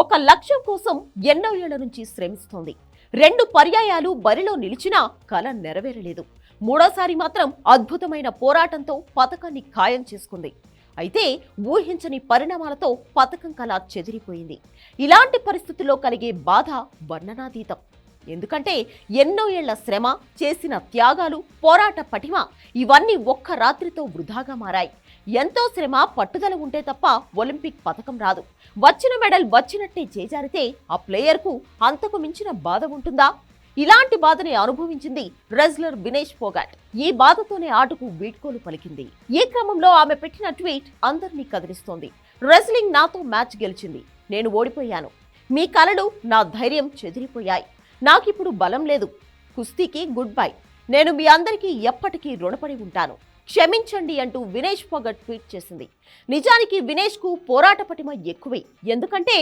ఒక లక్ష్యం కోసం ఎన్నో ఏళ్ళ నుంచి శ్రమిస్తోంది. రెండు పర్యాయాలు బరిలో నిలిచినా కళ నెరవేరలేదు. మూడోసారి మాత్రం అద్భుతమైన పోరాటంతో పథకాన్ని ఖాయం చేసుకుంది. అయితే ఊహించని పరిణామాలతో పథకం కళ చెదిరిపోయింది. ఇలాంటి పరిస్థితుల్లో కలిగే బాధ వర్ణనాతీతం. ఎందుకంటే ఎన్నో ఏళ్ళ శ్రమ చేసిన త్యాగాలు పోరాట పటిమ ఇవన్నీ ఒక్క రాత్రితో వృధాగా మారాయి. ఎంతో శ్రమ పట్టుదల ఉంటే తప్ప ఒలింపిక్ పథకం రాదు. వచ్చిన మెడల్ వచ్చినట్టే చేజారితే ఆ ప్లేయర్కు అంతకు మించిన బాధ ఉంటుందా? ఇలాంటి బాధని అనుభవించింది రెజ్లర్ వినేష్ ఫోగాట్. ఈ బాధతోనే ఆటకు వీడ్కోలు పలికింది. ఈ క్రమంలో ఆమె పెట్టిన ట్వీట్ అందరినీ కదిలిస్తోంది. రెజ్లింగ్ నాతో మ్యాచ్ గెలిచింది. నేను ఓడిపోయాను. మీ కలలు నా ధైర్యం చెదిరిపోయాయి. నాకిప్పుడు బలం లేదు. కుస్తీకి గుడ్ బై. నేను మీ అందరికీ ఎప్పటికీ రుణపడి ఉంటాను. క్షమించండి అంటూ వినేష్ ఫోగట్ ట్వీట్ చేసింది. నిజానికి వినేష్కు పోరాట పటిమ ఎక్కువే. ఎందుకంటే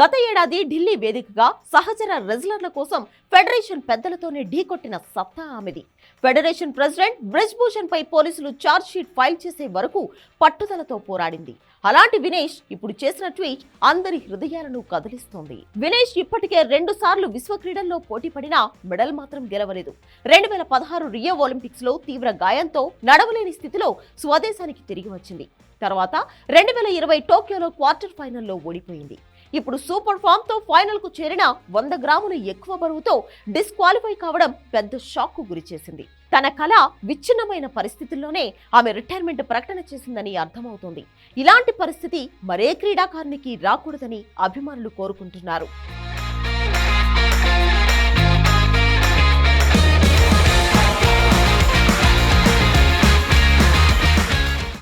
గత ఏడాది ఢిల్లీ వేదికగా సహచర రెజ్లర్ల కోసం ఫెడరేషన్ పెద్దలతోనే ఢీకొట్టిన సత్తా ఆమెది. ఫెడరేషన్ ప్రెసిడెంట్ బ్రిజ్భూషణ్ పై పోలీసులు ఛార్జ్ షీట్ ఫైల్ చేసే వరకు పట్టుదలతో పోరాడింది. అలాంటి వినేష్ ఇప్పుడు చేసిన ట్వీట్ అందరి హృదయాలను కదిలిస్తోంది. వినేష్ ఇప్పటికే రెండు సార్లు విశ్వ క్రీడల్లో పోటీ పడినా మెడల్ మాత్రం గెలవలేదు. రెండు వేల పదహారు రియో ఒలింపిక్స్లో తీవ్ర గాయంతో నడవలేని స్థితిలో స్వదేశానికి తిరిగి వచ్చింది. తర్వాత రెండు వేల ఇరవై టోక్యోలో క్వార్టర్ ఫైనల్లో ఓడిపోయింది. ఇప్పుడు సూపర్ ఫామ్తో ఫైనల్కు చేరిన వంద గ్రాములు ఎక్కువ బరువుతో డిస్క్వాలిఫై కావడం పెద్ద షాక్కు గురిచేసింది. తన కళ విచ్ఛిన్నమైన పరిస్థితుల్లోనే ఆమె రిటైర్మెంట్ ప్రకటన చేసిందని అర్థమవుతోంది. ఇలాంటి పరిస్థితి మరే క్రీడాకారునికి రాకూడదని అభిమానులు కోరుకుంటున్నారు.